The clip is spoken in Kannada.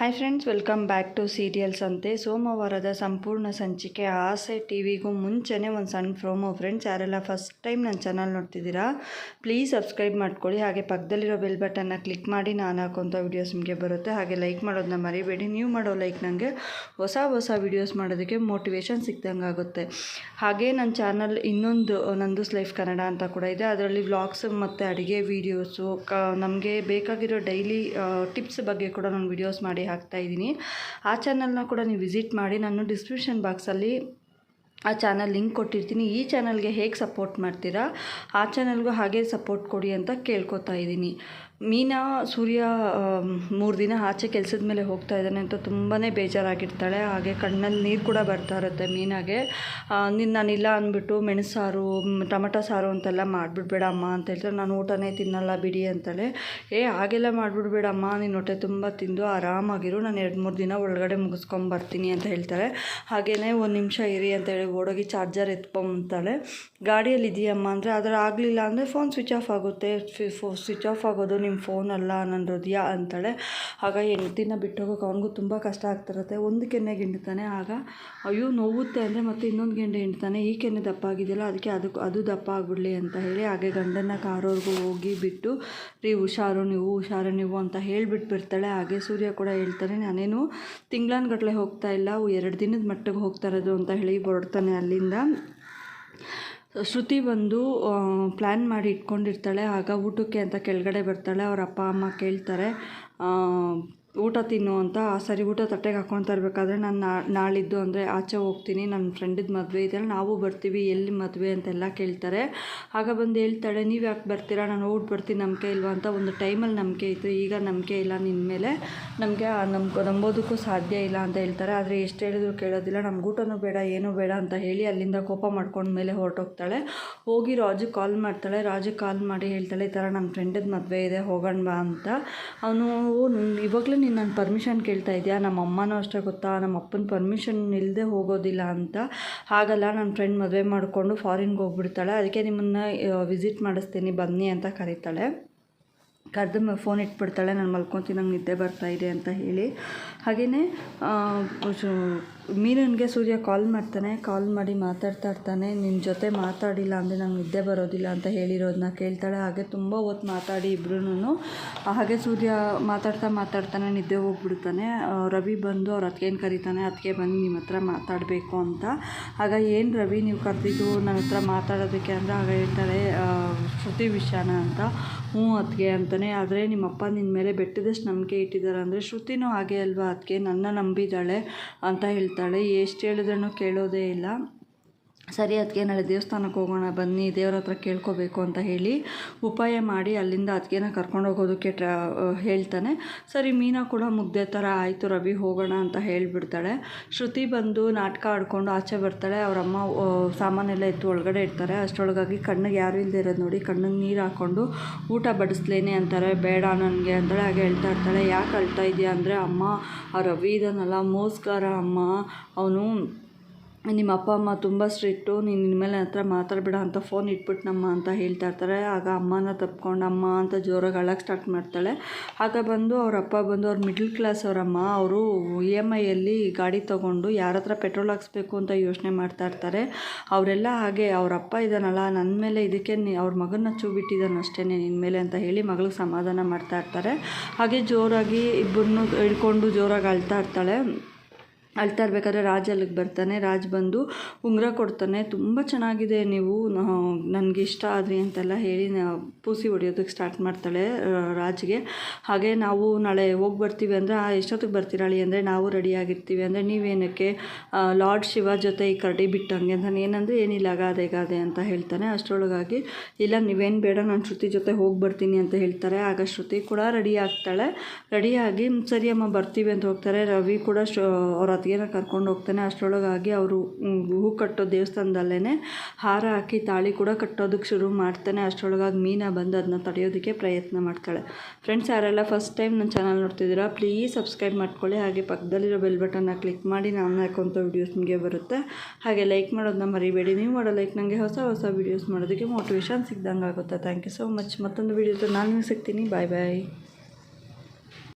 Hi friends welcome back to serials ಅಂತೆ ಸೋಮವಾರದ ಸಂಪೂರ್ಣ ಸಂಚಿಕೆ ಆಸೆ ಟಿ ವಿಗೂ ಮುಂಚೆನೇ ಒಂದು ಸಣ್ಣ ಪ್ರೋಮೋ ಫ್ರೆಂಡ್ಸ್ ಯಾರೆಲ್ಲ ಫಸ್ಟ್ ಟೈಮ್ ನನ್ನ ಚಾನಲ್ ನೋಡ್ತಿದ್ದೀರಾ ಪ್ಲೀಸ್ ಸಬ್ಸ್ಕ್ರೈಬ್ ಮಾಡ್ಕೊಳ್ಳಿ ಹಾಗೆ ಪಕ್ಕದಲ್ಲಿರೋ ಬೆಲ್ ಬಟನ್ನ ಕ್ಲಿಕ್ ಮಾಡಿ ನಾನು ಹಾಕೋಂಥ ವೀಡಿಯೋಸ್ ನಿಮಗೆ ಬರುತ್ತೆ ಹಾಗೆ ಲೈಕ್ ಮಾಡೋದನ್ನ ಮರಿಬೇಡಿ ನೀವು ಮಾಡೋ ಲೈಕ್ ನನಗೆ ಹೊಸ ಹೊಸ ವೀಡಿಯೋಸ್ ಮಾಡೋದಕ್ಕೆ ಮೋಟಿವೇಶನ್ ಸಿಕ್ದಂಗೆ ಆಗುತ್ತೆ ಹಾಗೆ ನನ್ನ ಚಾನಲ್ ಇನ್ನೊಂದು ನಂದೂಸ್ ಲೈಫ್ ಕನ್ನಡ ಅಂತ ಕೂಡ ಇದೆ ಅದರಲ್ಲಿ ವ್ಲಾಗ್ಸ್ ಮತ್ತು ಅಡುಗೆ ವೀಡಿಯೋಸು ನಮಗೆ ಬೇಕಾಗಿರೋ ಡೈಲಿ ಟಿಪ್ಸ್ ಬಗ್ಗೆ ಕೂಡ ನಾನು ವೀಡಿಯೋಸ್ ಮಾಡಿ ಹಾಕ್ತಾ ಇದ್ದೀನಿ. ಆ ಚಾನಲ್ನ ಕೂಡ ನೀವು ವಿಸಿಟ್ ಮಾಡಿ, ನಾನು ಡಿಸ್ಕ್ರಿಪ್ಷನ್ ಬಾಕ್ಸಲ್ಲಿ ಆ ಚಾನಲ್ ಲಿಂಕ್ ಕೊಟ್ಟಿರ್ತೀನಿ. ಈ ಚಾನಲ್ಗೆ ಹೇಗೆ ಸಪೋರ್ಟ್ ಮಾಡ್ತೀರಾ? ಆ ಚಾನಲ್ಗೂ ಹಾಗೆ ಸಪೋರ್ಟ್ ಕೊಡಿ ಅಂತ ಕೇಳ್ಕೊತಾ ಇದ್ದೀನಿ. ಮೀನಾ, ಸೂರ್ಯ ಮೂರು ದಿನ ಆಚೆ ಕೆಲಸದ ಮೇಲೆ ಹೋಗ್ತಾ ಇದ್ದಾನೆ ಅಂತ ತುಂಬಾ ಬೇಜಾರಾಗಿರ್ತಾಳೆ. ಹಾಗೆ ಕಣ್ಣಲ್ಲಿ ನೀರು ಕೂಡ ಬರ್ತಾ ಇರುತ್ತೆ ಮೀನಾಗೆ. ನಿನ್ನ ನಾನಿಲ್ಲ ಅಂದ್ಬಿಟ್ಟು ಮೆಣಸಾರು ಸಾರು ಟೊಮಟೊ ಸಾರು ಅಂತೆಲ್ಲ ಮಾಡಿಬಿಡ್ಬೇಡ ಅಮ್ಮ ಅಂತ ಹೇಳ್ತಾರೆ. ನಾನು ಊಟನೇ ತಿನ್ನಲ್ಲ ಬಿಡಿ ಅಂತಾಳೆ. ಏ, ಹಾಗೆಲ್ಲ ಮಾಡಿಬಿಡ್ಬೇಡಮ್ಮ ನೀನು ಹೊಟ್ಟೆ ತುಂಬ ತಿಂದು ಆರಾಮಾಗಿರು. ನಾನು ಎರಡು ಮೂರು ದಿನ ಒಳಗಡೆ ಮುಗಿಸ್ಕೊಂಬರ್ತೀನಿ ಅಂತ ಹೇಳ್ತಾರೆ. ಹಾಗೆಯೇ ಒಂದು ನಿಮಿಷ ಇರಿ ಅಂತ ಹೇಳಿ ಓಡೋಗಿ ಚಾರ್ಜರ್ ಎತ್ಕೊಂಬಂತಾಳೆ. ಗಾಡಿಯಲ್ಲಿ ಇದೆಯಮ್ಮ ಅಂದರೆ ಆದರೆ ಆಗಲಿಲ್ಲ ಅಂದರೆ ಫೋನ್ ಸ್ವಿಚ್ ಆಫ್ ಆಗುತ್ತೆ. ಸ್ವಿಚ್ ಆಫ್ ಆಗೋದು ನಿಮ್ಮ ಫೋನ್ ಅಲ್ಲ ನನ್ನ ಹೃದಯ ಅಂತಾಳೆ. ಆಗ ಹೆಂಡತಿನ ಬಿಟ್ಟೋಗೋಕೆ ಅವನಿಗೂ ತುಂಬ ಕಷ್ಟ ಆಗ್ತಿರುತ್ತೆ. ಒಂದು ಕೆನ್ನೆ ಗಿಂಡ್ತಾನೆ. ಆಗ ಅಯ್ಯೋ, ನೋವುತ್ತೆ ಅಂದರೆ ಮತ್ತೆ ಇನ್ನೊಂದು ಗೆಂಡೆ ಹಿಂಡ್ತಾನೆ ಈ ಕೆನ್ನೆ ದಪ್ಪ ಆಗಿದೆಯಲ್ಲ ಅದಕ್ಕೆ ಅದಕ್ಕೆ ಅದು ದಪ್ಪ ಆಗ್ಬಿಡಲಿ ಅಂತ ಹೇಳಿ ಹಾಗೆ ಗಂಡನ ಕಾರೋರ್ಗೂ ಹೋಗಿ ಬಿಟ್ಟು, ರೀ ಹುಷಾರು ನೀವು ಹುಷಾರು ನೀವು ಅಂತ ಹೇಳಿಬಿಟ್ಟು ಬಿಡ್ತಾಳೆ ಹಾಗೆ ಸೂರ್ಯ ಕೂಡ ಹೇಳ್ತಾನೆ, ನಾನೇನು ತಿಂಗಳನ್ಗಟ್ಲೆ ಹೋಗ್ತಾ ಇಲ್ಲ, ಎರಡು ದಿನದ ಮಟ್ಟಿಗೆ ಹೋಗ್ತಾ ಇರೋದು ಅಂತ ಹೇಳಿ ಹೊರಡ್ತಾನೆ ಅಲ್ಲಿಂದ. ಶ್ರುತಿ ಬಂದು ಪ್ಲ್ಯಾನ್ ಮಾಡಿ ಇಟ್ಕೊಂಡಿರ್ತಾಳೆ. ಆಗ ಊಟಕ್ಕೆ ಅಂತ ಕೆಳಗಡೆ ಬರ್ತಾಳೆ. ಅವ್ರ ಅಪ್ಪ ಅಮ್ಮ ಕೇಳ್ತಾರೆ ಊಟ ತಿನ್ನು ಅಂತ ಸರಿ ಊಟ ತಟ್ಟೆಗೆ ಹಾಕ್ಕೊತಾ ಇರಬೇಕಾದ್ರೆ ನಾನು ನಾಳಿದ್ದು ಅಂದರೆ ಆಚೆ ಹೋಗ್ತೀನಿ ನನ್ನ ಫ್ರೆಂಡಿದ್ದು ಮದುವೆ ಇದೆ, ನಾವು ಬರ್ತೀವಿ, ಎಲ್ಲಿ ಮದುವೆ ಅಂತೆಲ್ಲ ಕೇಳ್ತಾರೆ. ಆಗ ಬಂದು ಹೇಳ್ತಾಳೆ, ನೀವು ಯಾಕೆ ಬರ್ತೀರಾ? ನಾನು ಊಟ ಬರ್ತೀನಿ, ನಂಬಿಕೆ ಇಲ್ವಾ? ಅಂತ ಒಂದು ಟೈಮಲ್ಲಿ ನಂಬಿಕೆ ಇತ್ತು. ಈಗ ನಂಬಿಕೆ ಇಲ್ಲ ನಿನ್ನ ಮೇಲೆ. ನಮಗೆ ನಂಬ್ಕೊ ನಂಬೋದಕ್ಕೂ ಸಾಧ್ಯ ಇಲ್ಲ ಅಂತ ಹೇಳ್ತಾರೆ. ಆದರೆ ಎಷ್ಟು ಹೇಳಿದ್ರು ಕೇಳೋದಿಲ್ಲ. ನಮ್ಗೆ ಊಟನೂ ಬೇಡ, ಏನೂ ಬೇಡ ಅಂತ ಹೇಳಿ ಅಲ್ಲಿಂದ ಕೋಪ ಮಾಡ್ಕೊಂಡು ಮೇಲೆ ಹೊರಟೋಗ್ತಾಳೆ. ಹೋಗಿ ರಾಜು ಕಾಲ್ ಮಾಡ್ತಾಳೆ. ರಾಜು ಕಾಲ್ ಮಾಡಿ ಹೇಳ್ತಾಳೆ, ಈ ಥರ ನಮ್ಮ ಫ್ರೆಂಡದ್ದು ಮದುವೆ ಇದೆ, ಹೋಗೋಣ ಬಾ ಅಂತ. ಅವನು, ಇವಾಗಲೇ ನೀನು ನನ್ನ ಪರ್ಮಿಷನ್ ಕೇಳ್ತಾ ಇದೆಯಾ? ನಮ್ಮ ಅಮ್ಮನೂ ಅಷ್ಟೇ ಗೊತ್ತಾ? ನಮ್ಮ ಅಪ್ಪನ ಪರ್ಮಿಷನ್ ಇಲ್ಲದೆ ಹೋಗೋದಿಲ್ಲ ಅಂತ. ಹಾಗಲ್ಲ ನನ್ನ ಫ್ರೆಂಡ್ ಮದುವೆ ಮಾಡಿಕೊಂಡು ಫಾರಿನ್ಗೆ ಹೋಗ್ಬಿಡ್ತಾಳೆ. ಅದಕ್ಕೆ ನಿಮ್ಮನ್ನು ವಿಸಿಟ್ ಮಾಡಿಸ್ತೀನಿ, ಬನ್ನಿ ಅಂತ ಕರೀತಾಳೆ. ಕರೆದು ಫೋನ್ ಇಟ್ಬಿಡ್ತಾಳೆ, ನಾನು ಮಲ್ಕೊತೀನಿ, ನಂಗೆ ನಿದ್ದೆ ಬರ್ತಾ ಇದೆ ಅಂತ ಹೇಳಿ. ಹಾಗೆಯೇ ಮೀನನ್ಗೆ ಸೂರ್ಯ ಕಾಲ್ ಮಾಡ್ತಾನೆ ಕಾಲ್ ಮಾಡಿ ಮಾತಾಡ್ತಾ ಇರ್ತಾನೆ ನಿನ್ನ ಜೊತೆ ಮಾತಾಡಿಲ್ಲ ಅಂದರೆ ನಂಗೆ ನಿದ್ದೆ ಬರೋದಿಲ್ಲ ಅಂತ ಹೇಳಿರೋದನ್ನ ಕೇಳ್ತಾಳೆ. ಹಾಗೆ ತುಂಬ ಹೊತ್ತು ಮಾತಾಡಿ ಇಬ್ರೂ ಹಾಗೆ ಸೂರ್ಯ ಮಾತಾಡ್ತಾ ಮಾತಾಡ್ತಾನೆ, ನಿದ್ದೆ ಹೋಗ್ಬಿಡ್ತಾನೆ. ರವಿ ಬಂದು ಅವ್ರ ಅತ್ತಿಗೆನ ಕರೀತಾನೆ ಅದಕ್ಕೆ ಬಂದು ನಿಮ್ಮ ಹತ್ರ ಮಾತಾಡಬೇಕು ಅಂತ. ಆಗ, ಏನು ರವಿ, ನೀವು ಕರೆದಿದ್ದು ನನ್ನ ಹತ್ರ ಮಾತಾಡೋದಕ್ಕೆ? ಅಂದರೆ ಆಗ ಹೇಳ್ತಾಳೆ ಶ್ರುತಿ ವಿಷಯನ ಅಂತ. ಹ್ಞೂ ಅದಕ್ಕೆ ಅಂತಲೇ ಆದರೆ ನಿಮ್ಮಪ್ಪ ನಿನ್ನ ಮೇಲೆ ಬೆಟ್ಟದಷ್ಟು ನಂಬಿಕೆ ಇಟ್ಟಿದ್ದಾರೆ ಅಂದರೆ ಶ್ರುತಿನೂ ಹಾಗೆ ಅಲ್ವಾ? ಅದಕ್ಕೆ ನನ್ನ ನಂಬಿದ್ದಾಳೆ ಅಂತ ಹೇಳ್ತಾಳೆ. ಎಷ್ಟು ಹೇಳಿದ್ರೂ ಕೇಳೋದೇ ಇಲ್ಲ. ಸರಿ ಅದಕ್ಕೆ ನಾಳೆ ದೇವಸ್ಥಾನಕ್ಕೆ ಹೋಗೋಣ, ಬನ್ನಿ, ದೇವ್ರ ಹತ್ರ ಕೇಳ್ಕೋಬೇಕು ಅಂತ ಹೇಳಿ ಉಪಾಯ ಮಾಡಿ ಅಲ್ಲಿಂದ ಅದಕ್ಕೇನ ಕರ್ಕೊಂಡು ಹೋಗೋದಕ್ಕೆ ಟ್ರಾ ಹೇಳ್ತಾನೆ. ಸರಿ, ಮೀನಾ ಕೂಡ ಮುಗ್ದೆ ಥರ ಆಯಿತು, ರವಿ ಹೋಗೋಣ ಅಂತ ಹೇಳಿಬಿಡ್ತಾಳೆ. ಶ್ರುತಿ ಬಂದು ನಾಟಕ ಆಡ್ಕೊಂಡು ಆಚೆ ಬರ್ತಾಳೆ. ಅವರಮ್ಮ ಸಾಮಾನೆಲ್ಲ ಎತ್ತು ಒಳಗಡೆ ಇಡ್ತಾರೆ. ಅಷ್ಟರೊಳಗಾಗಿ ಕಣ್ಣಿಗೆ ಯಾರು ಇಲ್ಲದೆ ಇರೋದು ನೋಡಿ ಕಣ್ಣಿಗೆ ನೀರು ಹಾಕ್ಕೊಂಡು ಊಟ ಬಡಿಸ್ಲೇನೆ ಅಂತಾರೆ. ಬೇಡ ನನಗೆ ಅಂತಾಳೆ. ಹಾಗೆ ಹೇಳ್ತಾ ಇರ್ತಾಳೆ. ಯಾಕೆ ಅಳ್ತಾ ಇದೆಯಾ ಅಂದರೆ, ಅಮ್ಮ, ಆ ರವಿ ಇದನ್ನಲ್ಲ ಮೋಸ್ಕರ ಅಮ್ಮ. ಅವನು ನಿಮ್ಮ ಅಪ್ಪ, ಅಮ್ಮ ತುಂಬ ಸ್ಟ್ರಿಕ್ಟು, ನೀನು ನಿನ್ನ ಮೇಲೆ ಹತ್ರ ಮಾತಾಡಬೇಡ ಅಂತ ಫೋನ್ ಇಟ್ಬಿಟ್ನಮ್ಮ ಅಂತ ಹೇಳ್ತಾ ಇರ್ತಾರೆ. ಆಗ ಅಮ್ಮನ ತಪ್ಕೊಂಡು ಅಮ್ಮ ಅಂತ ಜೋರಾಗಿ ಅಳಕ್ಕೆ ಸ್ಟಾರ್ಟ್ ಮಾಡ್ತಾಳೆ. ಆಗ ಬಂದು ಅವ್ರ ಅಪ್ಪ ಬಂದು ಅವ್ರು ಮಿಡ್ಲ್ ಕ್ಲಾಸ್ ಅವರಮ್ಮ, ಅವರು ಇ ಎಂ ಐಯಲ್ಲಿ ಗಾಡಿ ತೊಗೊಂಡು ಯಾರ ಹತ್ರ ಪೆಟ್ರೋಲ್ ಹಾಕ್ಸ್ಬೇಕು ಅಂತ ಯೋಚನೆ ಮಾಡ್ತಾ ಇರ್ತಾರೆ. ಅವರೆಲ್ಲ ಹಾಗೆ, ಅವ್ರ ಅಪ್ಪ ಇದ್ದಾನಲ್ಲ ನನ್ನ ಮೇಲೆ ಇದಕ್ಕೆ ನೀ, ಅವ್ರ ಮಗನ ಚೂ ಬಿಟ್ಟಿದ್ದಾನೆ ಅಷ್ಟೇ ನಿನ್ನ ಮೇಲೆ ಅಂತ ಹೇಳಿ ಮಗಳಿಗೆ ಸಮಾಧಾನ ಮಾಡ್ತಾ ಇರ್ತಾರೆ. ಹಾಗೆ ಜೋರಾಗಿ ಇಬ್ಬರನ್ನೂ ಹಿಡ್ಕೊಂಡು ಜೋರಾಗಿ ಅಳ್ತಾ ಇರ್ತಾಳೆ. ಅಳ್ತಾ ಇರ್ಬೇಕಾದ್ರೆ ರಾಜ್ ಅಲ್ಲಿಗೆ ಬರ್ತಾನೆ. ರಾಜ್ ಬಂದು ಉಂಗುರ ಕೊಡ್ತಾನೆ. ತುಂಬ ಚೆನ್ನಾಗಿದೆ ನೀವು ನನಗೆ ಇಷ್ಟ ಆದ್ರಿ ಅಂತೆಲ್ಲ ಹೇಳಿ ಪೂಸಿ ಹೊಡಿಯೋದಕ್ಕೆ ಸ್ಟಾರ್ಟ್ ಮಾಡ್ತಾಳೆ ರಾಜ್ಗೆ. ಹಾಗೆ ನಾವು ನಾಳೆ ಹೋಗಿ ಬರ್ತೀವಿ ಅಂದರೆ ಎಷ್ಟೊತ್ತಿಗೆ ಬರ್ತೀರಾಳಿ ಅಂದರೆ, ನಾವು ರೆಡಿಯಾಗಿರ್ತೀವಿ ಅಂದರೆ, ನೀವೇನಕ್ಕೆ ಲಾರ್ಡ್ ಶಿವ ಜೊತೆ ಈ ಕರಡಿ ಬಿಟ್ಟಂಗೆ ಅಂತ ಏನಂದರೆ ಏನಿಲ್ಲ, ಗಾದೆ ಗಾದೆ ಅಂತ ಹೇಳ್ತಾನೆ. ಅಷ್ಟರೊಳಗಾಗಿ, ಇಲ್ಲ, ನೀವೇನು ಬೇಡ, ನಾನು ಶ್ರುತಿ ಜೊತೆ ಹೋಗಿ ಬರ್ತೀನಿ ಅಂತ ಹೇಳ್ತಾರೆ. ಆಗ ಶ್ರುತಿ ಕೂಡ ರೆಡಿ ಆಗ್ತಾಳೆ. ರೆಡಿಯಾಗಿ ಸರಿ ಅಮ್ಮ, ಬರ್ತೀವಿ ಅಂತ ಹೋಗ್ತಾರೆ. ರವಿ ಕೂಡ ಅವ್ರ ಅತ್ತಿಗೆನ ಕರ್ಕೊಂಡು ಹೋಗ್ತಾನೆ. ಅಷ್ಟರೊಳಗಾಗಿ ಅವರು ಹೂ ಕಟ್ಟೋ ದೇವಸ್ಥಾನದಲ್ಲೇ ಹಾರ ಹಾಕಿ ತಾಳಿ ಕೂಡ ಕಟ್ಟೋದಕ್ಕೆ ಶುರು ಮಾಡ್ತಾನೆ. ಅಷ್ಟರೊಳಗಾಗಿ ಮೀನಾ ಬಂದು ಅದನ್ನ ತಡೆಯೋದಕ್ಕೆ ಪ್ರಯತ್ನ ಮಾಡ್ತಾಳೆ. ಫ್ರೆಂಡ್ಸ್ ಯಾರೆಲ್ಲ ಫಸ್ಟ್ ಟೈಮ್ ನನ್ನ ಚಾನಲ್ ನೋಡ್ತಿದ್ದೀರಾ ಪ್ಲೀಸ್ ಸಬ್ಸ್ಕ್ರೈಬ್ ಮಾಡ್ಕೊಳ್ಳಿ. ಹಾಗೆ ಪಕ್ಕದಲ್ಲಿರೋ ಬೆಲ್ ಬಟನ್ನ ಕ್ಲಿಕ್ ಮಾಡಿ ನಾನು ಹಾಕೋಂಥ ವೀಡಿಯೋಸ್ ನಿಮಗೆ ಬರುತ್ತೆ. ಹಾಗೆ ಲೈಕ್ ಮಾಡೋದನ್ನ ಮರಿಬೇಡಿ. ನೀವು ಮಾಡೋ ಲೈಕ್ ನನಗೆ ಹೊಸ ಹೊಸ ವೀಡಿಯೋಸ್ ಮಾಡೋದಕ್ಕೆ ಮೋಟಿವೇಶನ್ ಸಿಗ್ದಂಗೆ ಆಗುತ್ತೆ ಥ್ಯಾಂಕ್ ಯು ಸೊ ಮಚ್ ಮತ್ತೊಂದು ವೀಡಿಯೋದ ನಾನು ಸಿಗ್ತೀನಿ. ಬಾಯ್ ಬಾಯ್